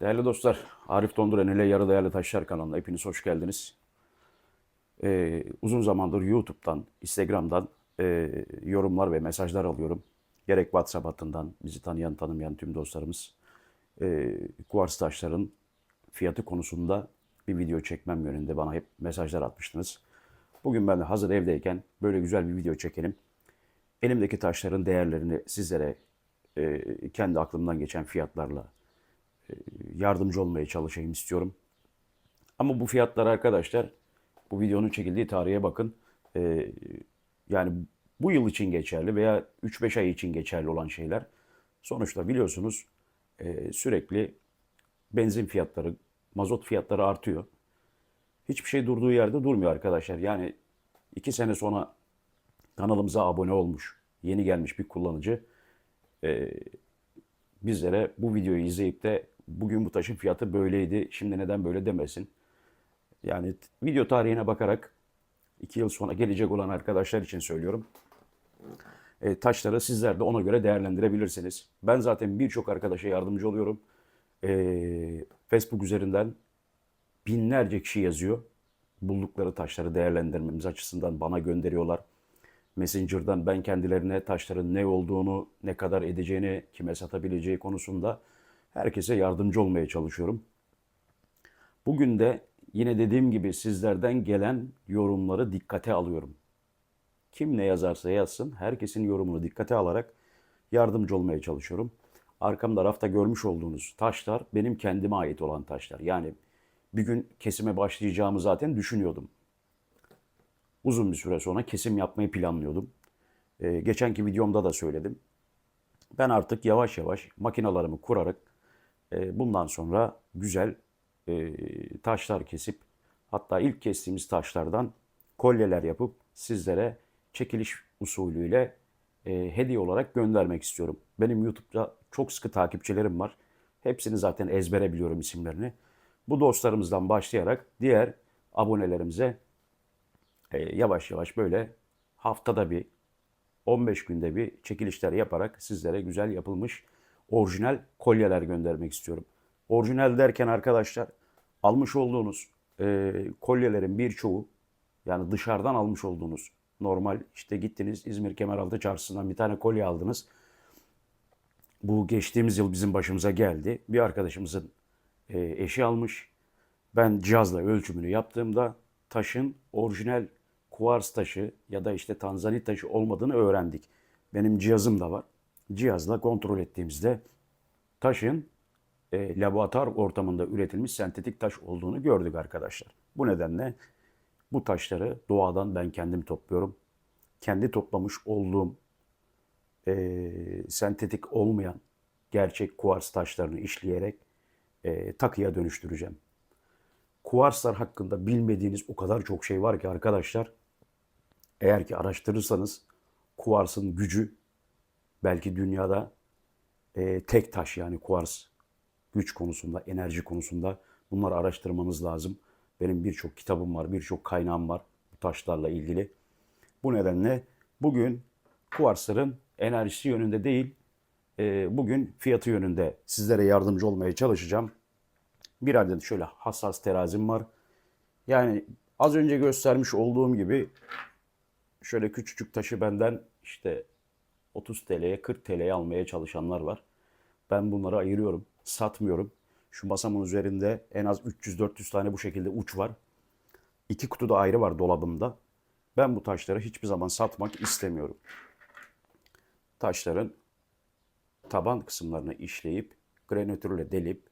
Değerli dostlar, Arif Donduran ile Yarı Değerli Taşlar kanalına hepiniz hoş geldiniz. Ee, uzun zamandır YouTube'dan, Instagram'dan e, yorumlar ve mesajlar alıyorum. Gerek WhatsApp hattından bizi tanıyan tanımayan tüm dostlarımız e, kuvars taşların fiyatı konusunda bir video çekmem yönünde bana hep mesajlar atmıştınız. Bugün ben de hazır evdeyken böyle güzel bir video çekelim. Elimdeki taşların değerlerini sizlere e, kendi aklımdan geçen fiyatlarla yardımcı olmaya çalışayım istiyorum. Ama bu fiyatlar arkadaşlar bu videonun çekildiği tarihe bakın. Ee, yani bu yıl için geçerli veya 3-5 ay için geçerli olan şeyler. Sonuçta biliyorsunuz e, sürekli benzin fiyatları, mazot fiyatları artıyor. Hiçbir şey durduğu yerde durmuyor arkadaşlar. Yani 2 sene sonra kanalımıza abone olmuş, yeni gelmiş bir kullanıcı e, bizlere bu videoyu izleyip de bugün bu taşın fiyatı böyleydi, şimdi neden böyle demesin. Yani video tarihine bakarak iki yıl sonra gelecek olan arkadaşlar için söylüyorum. E, taşları sizler de ona göre değerlendirebilirsiniz. Ben zaten birçok arkadaşa yardımcı oluyorum. E, Facebook üzerinden binlerce kişi yazıyor. Buldukları taşları değerlendirmemiz açısından bana gönderiyorlar. Messenger'dan ben kendilerine taşların ne olduğunu, ne kadar edeceğini, kime satabileceği konusunda herkese yardımcı olmaya çalışıyorum. Bugün de yine dediğim gibi sizlerden gelen yorumları dikkate alıyorum. Kim ne yazarsa yazsın herkesin yorumunu dikkate alarak yardımcı olmaya çalışıyorum. Arkamda rafta görmüş olduğunuz taşlar benim kendime ait olan taşlar. Yani bir gün kesime başlayacağımı zaten düşünüyordum uzun bir süre sonra kesim yapmayı planlıyordum. Ee, geçenki videomda da söyledim. Ben artık yavaş yavaş makinalarımı kurarak e, bundan sonra güzel e, taşlar kesip hatta ilk kestiğimiz taşlardan kolyeler yapıp sizlere çekiliş usulüyle e, hediye olarak göndermek istiyorum. Benim YouTube'da çok sıkı takipçilerim var. Hepsini zaten ezbere biliyorum isimlerini. Bu dostlarımızdan başlayarak diğer abonelerimize yavaş yavaş böyle haftada bir 15 günde bir çekilişler yaparak sizlere güzel yapılmış orijinal kolyeler göndermek istiyorum. Orijinal derken arkadaşlar almış olduğunuz e, kolyelerin birçoğu yani dışarıdan almış olduğunuz normal işte gittiniz İzmir Kemeraltı Çarşısı'ndan bir tane kolye aldınız. Bu geçtiğimiz yıl bizim başımıza geldi. Bir arkadaşımızın e, eşi almış. Ben cihazla ölçümünü yaptığımda taşın orijinal kuvars taşı ya da işte tanzanit taşı olmadığını öğrendik. Benim cihazım da var. Cihazla kontrol ettiğimizde taşın e, laboratuvar ortamında üretilmiş sentetik taş olduğunu gördük arkadaşlar. Bu nedenle bu taşları doğadan ben kendim topluyorum. Kendi toplamış olduğum e, sentetik olmayan gerçek kuvars taşlarını işleyerek e, takıya dönüştüreceğim. Kuvarslar hakkında bilmediğiniz o kadar çok şey var ki arkadaşlar. Eğer ki araştırırsanız kuvarsın gücü belki dünyada e, tek taş yani kuvars güç konusunda, enerji konusunda bunları araştırmanız lazım. Benim birçok kitabım var, birçok kaynağım var bu taşlarla ilgili. Bu nedenle bugün kuvarsların enerjisi yönünde değil, e, bugün fiyatı yönünde sizlere yardımcı olmaya çalışacağım. Bir adet şöyle hassas terazim var. Yani az önce göstermiş olduğum gibi şöyle küçücük taşı benden işte 30 TL'ye 40 TL'ye almaya çalışanlar var. Ben bunları ayırıyorum. Satmıyorum. Şu masamın üzerinde en az 300-400 tane bu şekilde uç var. İki kutu da ayrı var dolabımda. Ben bu taşları hiçbir zaman satmak istemiyorum. Taşların taban kısımlarını işleyip granatürle delip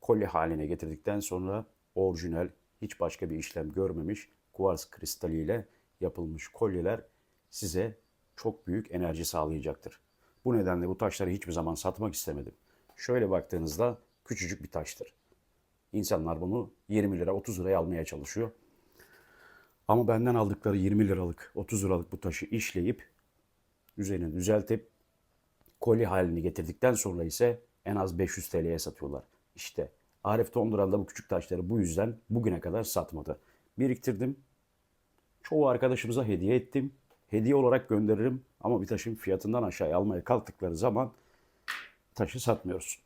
kolye haline getirdikten sonra orijinal hiç başka bir işlem görmemiş kuvars kristaliyle yapılmış kolyeler size çok büyük enerji sağlayacaktır. Bu nedenle bu taşları hiçbir zaman satmak istemedim. Şöyle baktığınızda küçücük bir taştır. İnsanlar bunu 20 lira 30 liraya almaya çalışıyor. Ama benden aldıkları 20 liralık 30 liralık bu taşı işleyip üzerini düzeltip kolye halini getirdikten sonra ise en az 500 TL'ye satıyorlar. İşte Arif Tonduran da bu küçük taşları bu yüzden bugüne kadar satmadı. Biriktirdim. Çoğu arkadaşımıza hediye ettim. Hediye olarak gönderirim ama bir taşın fiyatından aşağıya almaya kalktıkları zaman taşı satmıyoruz.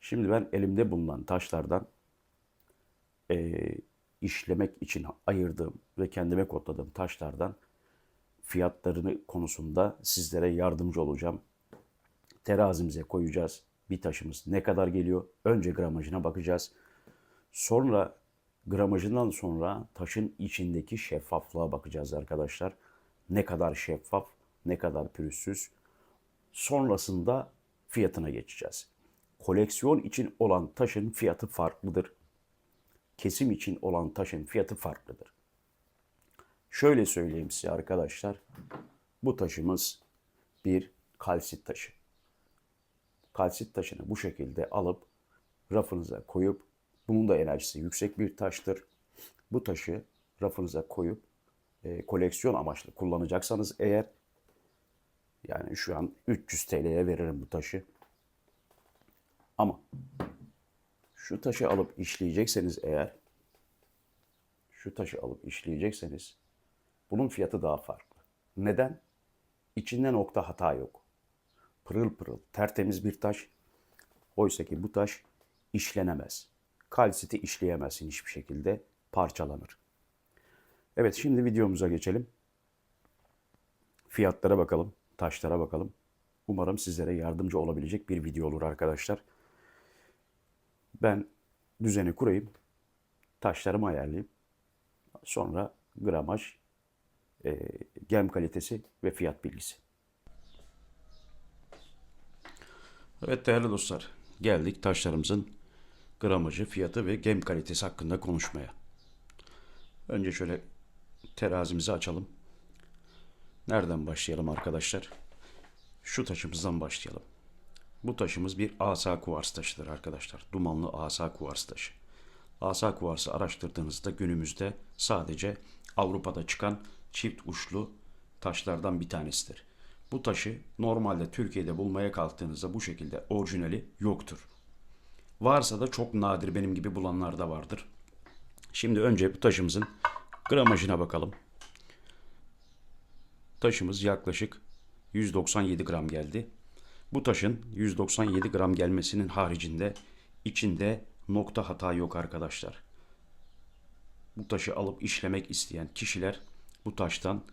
Şimdi ben elimde bulunan taşlardan eee, işlemek için ayırdığım ve kendime kodladığım taşlardan fiyatlarını konusunda sizlere yardımcı olacağım. Terazimize koyacağız. Bir taşımız ne kadar geliyor? Önce gramajına bakacağız. Sonra gramajından sonra taşın içindeki şeffaflığa bakacağız arkadaşlar. Ne kadar şeffaf, ne kadar pürüzsüz. Sonrasında fiyatına geçeceğiz. Koleksiyon için olan taşın fiyatı farklıdır. Kesim için olan taşın fiyatı farklıdır. Şöyle söyleyeyim size arkadaşlar. Bu taşımız bir kalsit taşı. Kalsit taşını bu şekilde alıp rafınıza koyup bunun da enerjisi yüksek bir taştır. Bu taşı rafınıza koyup e, koleksiyon amaçlı kullanacaksanız eğer yani şu an 300 TL'ye veririm bu taşı. Ama şu taşı alıp işleyecekseniz eğer şu taşı alıp işleyecekseniz bunun fiyatı daha farklı. Neden? İçinde nokta hata yok. Pırıl pırıl, tertemiz bir taş. Oysa ki bu taş işlenemez. Kalsiti işleyemezsin hiçbir şekilde. Parçalanır. Evet şimdi videomuza geçelim. Fiyatlara bakalım, taşlara bakalım. Umarım sizlere yardımcı olabilecek bir video olur arkadaşlar. Ben düzeni kurayım, taşlarımı ayarlayayım. Sonra gramaj, e, gem kalitesi ve fiyat bilgisi. Evet değerli dostlar, geldik taşlarımızın gramajı, fiyatı ve gem kalitesi hakkında konuşmaya. Önce şöyle terazimizi açalım. Nereden başlayalım arkadaşlar? Şu taşımızdan başlayalım. Bu taşımız bir asa kuvars taşıdır arkadaşlar. Dumanlı asa kuvars taşı. Asa kuvarsı araştırdığınızda günümüzde sadece Avrupa'da çıkan çift uçlu taşlardan bir tanesidir. Bu taşı normalde Türkiye'de bulmaya kalktığınızda bu şekilde orijinali yoktur. Varsa da çok nadir benim gibi bulanlar da vardır. Şimdi önce bu taşımızın gramajına bakalım. Taşımız yaklaşık 197 gram geldi. Bu taşın 197 gram gelmesinin haricinde içinde nokta hata yok arkadaşlar. Bu taşı alıp işlemek isteyen kişiler bu taştan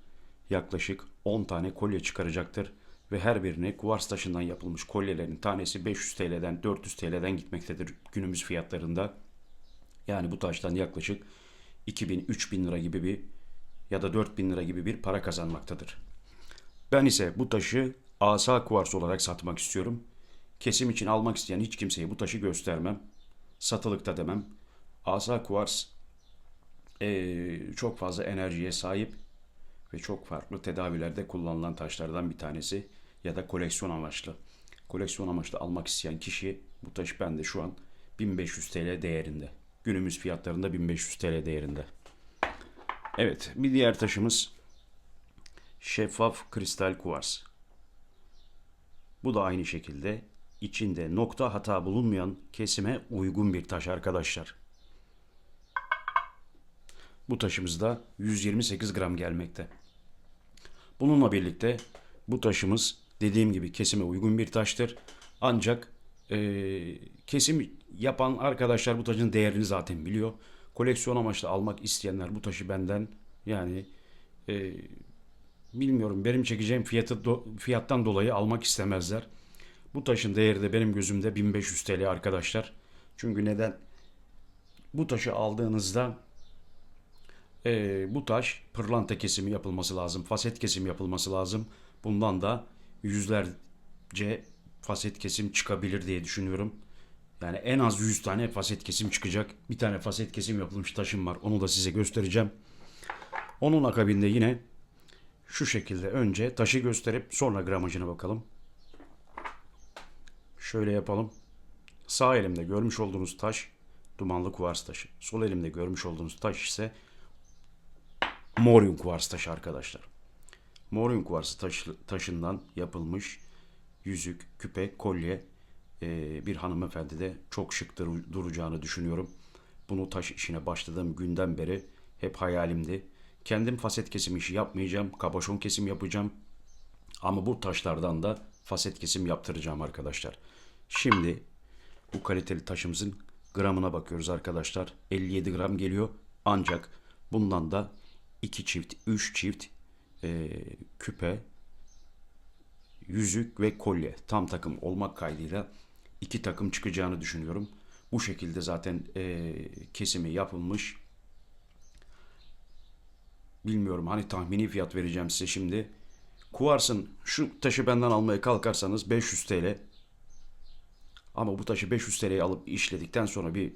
yaklaşık 10 tane kolye çıkaracaktır ve her birine kuvars taşından yapılmış kolyelerin tanesi 500 TL'den 400 TL'den gitmektedir günümüz fiyatlarında. Yani bu taştan yaklaşık 2000-3000 lira gibi bir ya da 4000 lira gibi bir para kazanmaktadır. Ben ise bu taşı asa kuvars olarak satmak istiyorum. Kesim için almak isteyen hiç kimseye bu taşı göstermem. Satılıkta demem. Asa kuvars eee, çok fazla enerjiye sahip ve çok farklı tedavilerde kullanılan taşlardan bir tanesi ya da koleksiyon amaçlı. Koleksiyon amaçlı almak isteyen kişi bu taş bende şu an 1500 TL değerinde. Günümüz fiyatlarında 1500 TL değerinde. Evet, bir diğer taşımız şeffaf kristal kuvars. Bu da aynı şekilde içinde nokta hata bulunmayan kesime uygun bir taş arkadaşlar. Bu taşımızda 128 gram gelmekte. Bununla birlikte bu taşımız dediğim gibi kesime uygun bir taştır. Ancak eee, kesim yapan arkadaşlar bu taşın değerini zaten biliyor. Koleksiyon amaçlı almak isteyenler bu taşı benden yani eee, bilmiyorum benim çekeceğim fiyatı do- fiyattan dolayı almak istemezler. Bu taşın değeri de benim gözümde 1500 TL arkadaşlar. Çünkü neden? Bu taşı aldığınızda ee, bu taş pırlanta kesimi yapılması lazım. Faset kesim yapılması lazım. Bundan da yüzlerce faset kesim çıkabilir diye düşünüyorum. Yani en az 100 tane faset kesim çıkacak. Bir tane faset kesim yapılmış taşım var. Onu da size göstereceğim. Onun akabinde yine şu şekilde önce taşı gösterip sonra gramajına bakalım. Şöyle yapalım. Sağ elimde görmüş olduğunuz taş dumanlı kuvars taşı. Sol elimde görmüş olduğunuz taş ise Morium kuvars taşı arkadaşlar. Morium kuvars taş, taşından yapılmış yüzük, küpe, kolye e, bir hanımefendi de çok şık dur- duracağını düşünüyorum. Bunu taş işine başladığım günden beri hep hayalimdi. Kendim faset kesim işi yapmayacağım, kabaşon kesim yapacağım. Ama bu taşlardan da faset kesim yaptıracağım arkadaşlar. Şimdi bu kaliteli taşımızın gramına bakıyoruz arkadaşlar. 57 gram geliyor. Ancak bundan da 2 çift, 3 çift e, küpe, yüzük ve kolye tam takım olmak kaydıyla iki takım çıkacağını düşünüyorum. Bu şekilde zaten e, kesimi yapılmış. Bilmiyorum hani tahmini fiyat vereceğim size şimdi. Kuvarsın şu taşı benden almaya kalkarsanız 500 TL. Ama bu taşı 500 TL'ye alıp işledikten sonra bir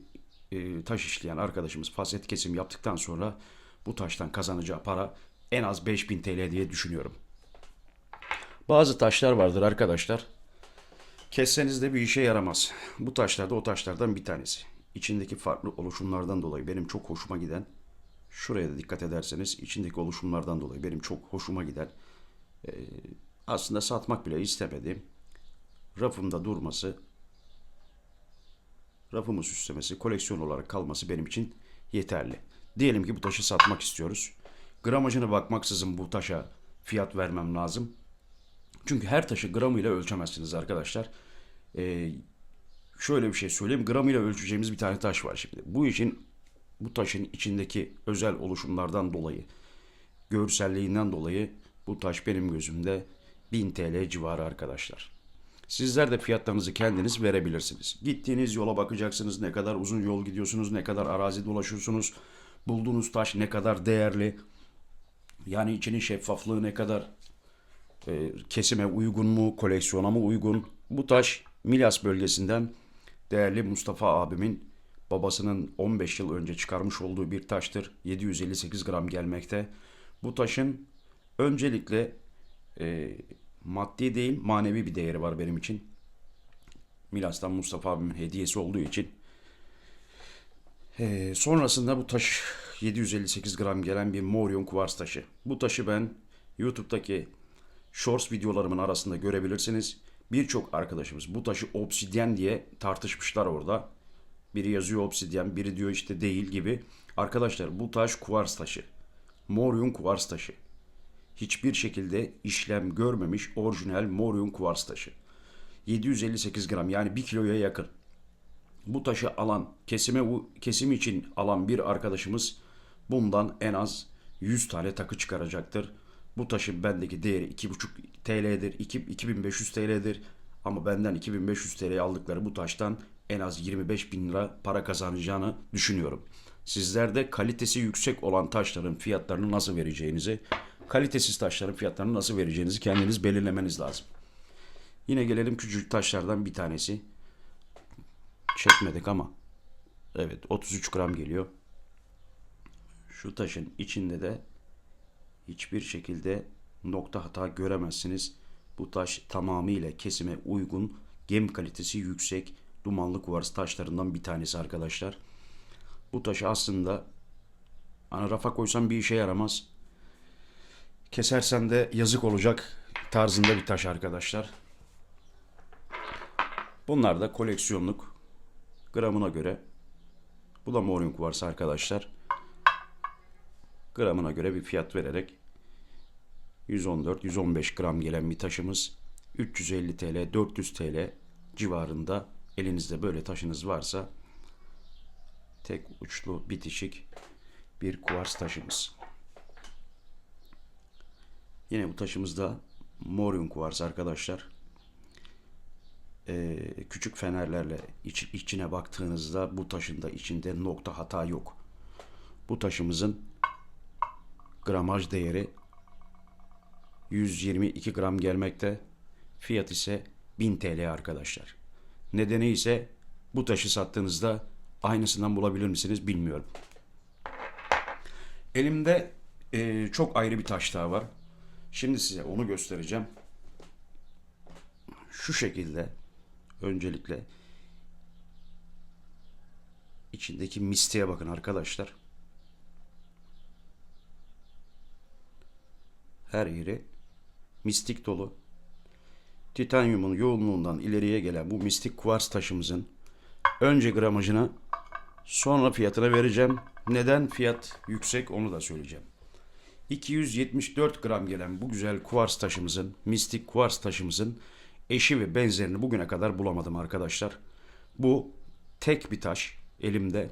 e, taş işleyen arkadaşımız faset kesim yaptıktan sonra bu taştan kazanacağı para en az 5000 TL diye düşünüyorum. Bazı taşlar vardır arkadaşlar. Kesseniz de bir işe yaramaz. Bu taşlar da o taşlardan bir tanesi. İçindeki farklı oluşumlardan dolayı benim çok hoşuma giden, şuraya da dikkat ederseniz içindeki oluşumlardan dolayı benim çok hoşuma giden, e, aslında satmak bile istemediğim, rafımda durması, rafımı süslemesi, koleksiyon olarak kalması benim için yeterli. Diyelim ki bu taşı satmak istiyoruz. Gramajına bakmaksızın bu taşa fiyat vermem lazım. Çünkü her taşı gramıyla ölçemezsiniz arkadaşlar. Ee, şöyle bir şey söyleyeyim. Gramıyla ölçeceğimiz bir tane taş var şimdi. Bu için bu taşın içindeki özel oluşumlardan dolayı, görselliğinden dolayı bu taş benim gözümde 1000 TL civarı arkadaşlar. Sizler de fiyatlarınızı kendiniz verebilirsiniz. Gittiğiniz yola bakacaksınız. Ne kadar uzun yol gidiyorsunuz, ne kadar arazi dolaşıyorsunuz. Bulduğunuz taş ne kadar değerli. Yani içinin şeffaflığı ne kadar e, kesime uygun mu, koleksiyona mı uygun? Bu taş Milas bölgesinden değerli Mustafa abimin babasının 15 yıl önce çıkarmış olduğu bir taştır. 758 gram gelmekte. Bu taşın öncelikle e, maddi değil manevi bir değeri var benim için. Milas'tan Mustafa abimin hediyesi olduğu için. E, sonrasında bu taş 758 gram gelen bir Morion kuvars taşı. Bu taşı ben YouTube'daki Shorts videolarımın arasında görebilirsiniz. Birçok arkadaşımız bu taşı obsidyen diye tartışmışlar orada. Biri yazıyor obsidyen, biri diyor işte değil gibi. Arkadaşlar bu taş kuvars taşı. Morion kuvars taşı. Hiçbir şekilde işlem görmemiş orijinal Morion kuvars taşı. 758 gram yani 1 kiloya yakın. Bu taşı alan, kesime kesim için alan bir arkadaşımız bundan en az 100 tane takı çıkaracaktır. Bu taşın bendeki değeri 2,5 TL'dir, 2, 2500 TL'dir. Ama benden 2500 TL aldıkları bu taştan en az 25 bin lira para kazanacağını düşünüyorum. Sizler de kalitesi yüksek olan taşların fiyatlarını nasıl vereceğinizi, kalitesiz taşların fiyatlarını nasıl vereceğinizi kendiniz belirlemeniz lazım. Yine gelelim küçük taşlardan bir tanesi. Çekmedik ama. Evet 33 gram geliyor. Şu taşın içinde de hiçbir şekilde nokta hata göremezsiniz. Bu taş tamamıyla kesime uygun, gem kalitesi yüksek, dumanlı kuvars taşlarından bir tanesi arkadaşlar. Bu taşı aslında hani rafa koysam bir işe yaramaz. Kesersen de yazık olacak tarzında bir taş arkadaşlar. Bunlar da koleksiyonluk gramına göre. Bu da Morion kuvars arkadaşlar gramına göre bir fiyat vererek 114-115 gram gelen bir taşımız 350 TL, 400 TL civarında elinizde böyle taşınız varsa tek uçlu bitişik bir kuvars taşımız. Yine bu taşımızda Morion kuvars arkadaşlar. Ee, küçük fenerlerle iç, içine baktığınızda bu taşın da içinde nokta hata yok. Bu taşımızın gramaj değeri 122 gram gelmekte. Fiyat ise 1000 TL arkadaşlar. Nedeni ise bu taşı sattığınızda aynısından bulabilir misiniz bilmiyorum. Elimde e, çok ayrı bir taş daha var. Şimdi size onu göstereceğim. Şu şekilde öncelikle içindeki mistiğe bakın arkadaşlar. Her yeri mistik dolu. Titanyumun yoğunluğundan ileriye gelen bu mistik kuvars taşımızın önce gramajına sonra fiyatına vereceğim. Neden fiyat yüksek onu da söyleyeceğim. 274 gram gelen bu güzel kuvars taşımızın, mistik kuvars taşımızın eşi ve benzerini bugüne kadar bulamadım arkadaşlar. Bu tek bir taş elimde.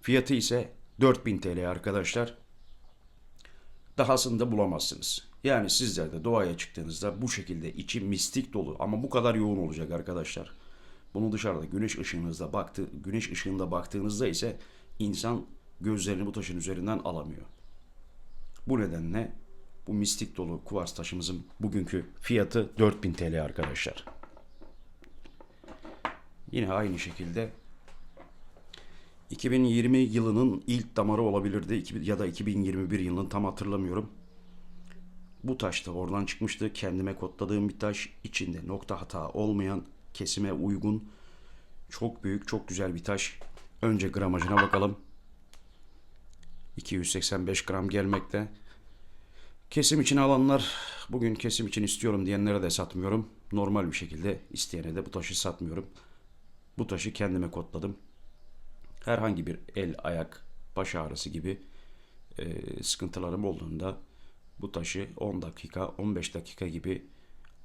Fiyatı ise 4000 TL arkadaşlar. Dahasını da bulamazsınız. Yani sizler de doğaya çıktığınızda bu şekilde içi mistik dolu ama bu kadar yoğun olacak arkadaşlar. Bunu dışarıda güneş ışığınızda baktı, güneş ışığında baktığınızda ise insan gözlerini bu taşın üzerinden alamıyor. Bu nedenle bu mistik dolu kuvars taşımızın bugünkü fiyatı 4000 TL arkadaşlar. Yine aynı şekilde 2020 yılının ilk damarı olabilirdi ya da 2021 yılının tam hatırlamıyorum. Bu taş da oradan çıkmıştı. Kendime kodladığım bir taş. içinde nokta hata olmayan, kesime uygun, çok büyük, çok güzel bir taş. Önce gramajına bakalım. 285 gram gelmekte. Kesim için alanlar, bugün kesim için istiyorum diyenlere de satmıyorum. Normal bir şekilde isteyene de bu taşı satmıyorum. Bu taşı kendime kodladım. Herhangi bir el, ayak, baş ağrısı gibi e, sıkıntılarım olduğunda bu taşı 10 dakika, 15 dakika gibi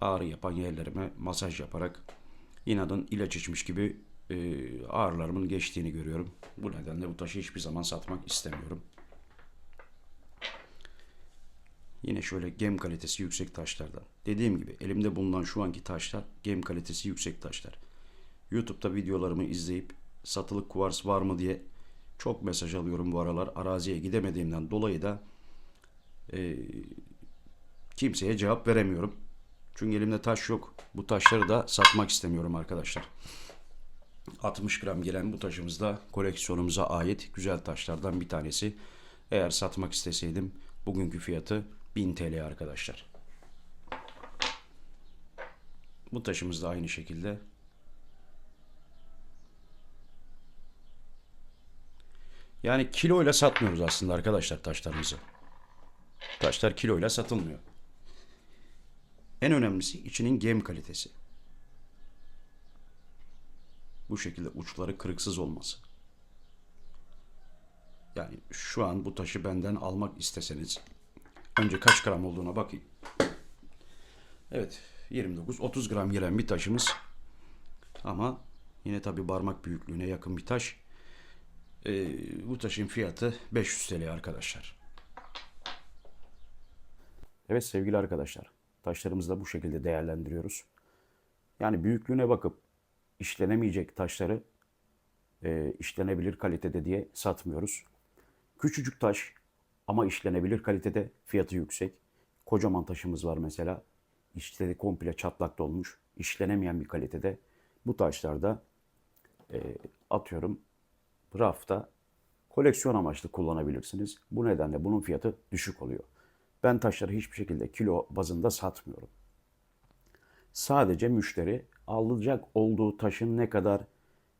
ağrı yapan yerlerime masaj yaparak inadın ilaç içmiş gibi e, ağrılarımın geçtiğini görüyorum. Bu nedenle bu taşı hiçbir zaman satmak istemiyorum. Yine şöyle gem kalitesi yüksek taşlardan. Dediğim gibi elimde bulunan şu anki taşlar gem kalitesi yüksek taşlar. YouTube'da videolarımı izleyip satılık kuvars var mı diye çok mesaj alıyorum bu aralar. Araziye gidemediğimden dolayı da e, kimseye cevap veremiyorum. Çünkü elimde taş yok. Bu taşları da satmak istemiyorum arkadaşlar. 60 gram gelen bu taşımız da koleksiyonumuza ait güzel taşlardan bir tanesi. Eğer satmak isteseydim bugünkü fiyatı 1000 TL arkadaşlar. Bu taşımız da aynı şekilde. Yani kiloyla satmıyoruz aslında arkadaşlar taşlarımızı. Taşlar kiloyla satılmıyor. En önemlisi içinin gem kalitesi. Bu şekilde uçları kırıksız olması. Yani şu an bu taşı benden almak isteseniz önce kaç gram olduğuna bakayım. Evet 29-30 gram gelen bir taşımız ama yine tabi parmak büyüklüğüne yakın bir taş. Ee, bu taşın fiyatı 500 TL arkadaşlar. Evet sevgili arkadaşlar, taşlarımızı da bu şekilde değerlendiriyoruz. Yani büyüklüğüne bakıp işlenemeyecek taşları e, işlenebilir kalitede diye satmıyoruz. Küçücük taş ama işlenebilir kalitede fiyatı yüksek. Kocaman taşımız var mesela. İşte komple çatlak dolmuş. işlenemeyen bir kalitede. Bu taşlarda e, atıyorum rafta koleksiyon amaçlı kullanabilirsiniz. Bu nedenle bunun fiyatı düşük oluyor. Ben taşları hiçbir şekilde kilo bazında satmıyorum. Sadece müşteri alacak olduğu taşın ne kadar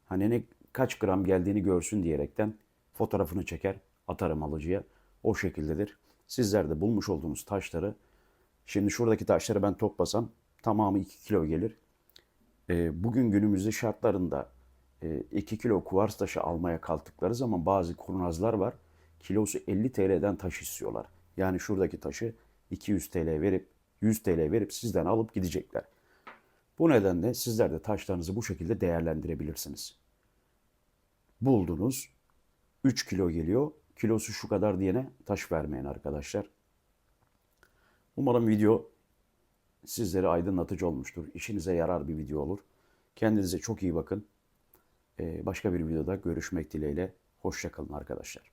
hani ne kaç gram geldiğini görsün diyerekten fotoğrafını çeker atarım alıcıya. O şekildedir. Sizler de bulmuş olduğunuz taşları şimdi şuradaki taşları ben toplasam tamamı 2 kilo gelir. E, bugün günümüzde şartlarında 2 kilo kuvars taşı almaya kalktıkları zaman bazı kurnazlar var. Kilosu 50 TL'den taş istiyorlar. Yani şuradaki taşı 200 TL verip 100 TL verip sizden alıp gidecekler. Bu nedenle sizler de taşlarınızı bu şekilde değerlendirebilirsiniz. Buldunuz 3 kilo geliyor. Kilosu şu kadar diyene taş vermeyin arkadaşlar. Umarım video sizlere aydınlatıcı olmuştur. İşinize yarar bir video olur. Kendinize çok iyi bakın. Ee, Başka bir videoda görüşmek dileğiyle. Hoşçakalın arkadaşlar.